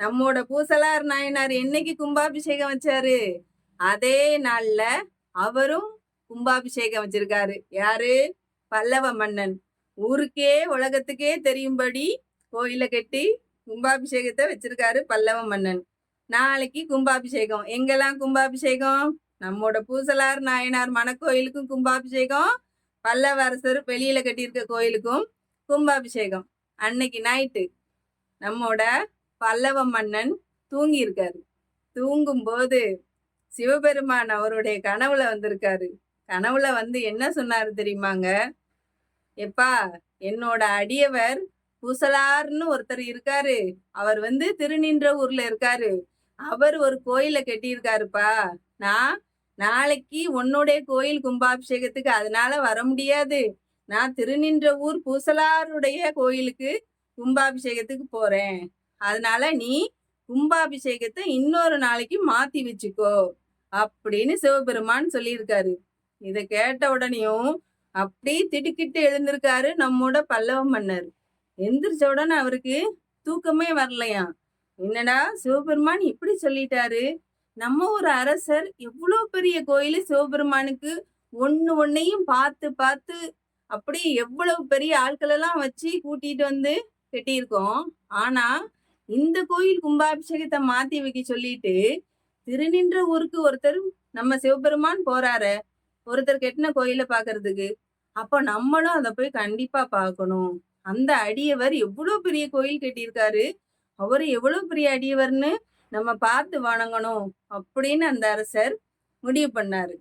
நம்மோட பூசலார் நாயனார் என்னைக்கு கும்பாபிஷேகம் வச்சாரு? அதே நாள்ல அவரும் கும்பாபிஷேகம் வச்சிருக்காரு. யாரு? பல்லவ மன்னன். ஊருக்கே உலகத்துக்கே தெரியும்படி கோயிலை கட்டி கும்பாபிஷேகத்தை வச்சிருக்காரு பல்லவ மன்னன். நாளைக்கு கும்பாபிஷேகம். எங்கெல்லாம் கும்பாபிஷேகம்? நம்மோட பூசலார் நாயனார் மணக்கோயிலுக்கும் கும்பாபிஷேகம். பல்லவ அரசர் வெளியில கட்டியிருக்க கோயிலுக்கும் கும்பாபிஷேகம். அன்னைக்கு நைட்டு நம்மோட பல்லவ மன்னன் தூங்கியிருக்காரு. தூங்கும்போது சிவபெருமான் அவருடைய கனவுல வந்திருக்காரு. கனவுல வந்து என்ன சொன்னாரு தெரியுமாங்க? எப்பா என்னோட அடியவர் பூசலார்னு ஒருத்தர் இருக்காரு. அவர் வந்து திருநின்ற ஊர்ல இருக்காரு. அவர் ஒரு கோயில கட்டியிருக்காருப்பா. நான் நாளைக்கு உன்னுடைய கோயில் கும்பாபிஷேகத்துக்கு அதனால வர முடியாது. நான் திருநின்ற ஊர் பூசலாருடைய கோயிலுக்கு கும்பாபிஷேகத்துக்கு போறேன். அதனால நீ கும்பாபிஷேகத்தை இன்னொரு நாளைக்கு மாத்தி வச்சுக்கோ அப்படின்னு சிவபெருமான் சொல்லியிருக்காரு. இதை கேட்ட உடனேயும் அப்படியே திடுக்கிட்டு எழுந்திருக்காரு நம்மோட பல்லவ மன்னர். எந்திரிச்ச உடனே அவருக்கு தூக்கமே வரலையாம் என்னடா சிவபெருமான் இப்படி சொல்லிட்டாரு? நம்ம ஒரு அரசர் எவ்வளோ பெரிய கோயில் சிவபெருமானுக்கு ஒன்று ஒன்னையும் பார்த்து பார்த்து அப்படி எவ்வளவு பெரிய ஆட்கள் எல்லாம் வச்சு கூட்டிட்டு வந்து கட்டியிருக்கோம். ஆனால் இந்த கோயில் கும்பாபிஷேகத்தை மாத்தி வைக்க சொல்லிட்டு திருநின்ற ஊருக்கு ஒருத்தர் நம்ம சிவபெருமான் போறாரு ஒருத்தர் கெட்டின கோயில பாக்குறதுக்கு அப்ப நம்மளும் அதை போய் கண்டிப்பா பார்க்கணும் அந்த அடியவர் எவ்வளவு பெரிய கோயில் கட்டியிருக்காரு அவரு எவ்வளவு பெரிய அடியவர்னு நம்ம பார்த்து வணங்கணும் அப்படின்னு அந்த அரசர் முடிவு பண்ணாரு.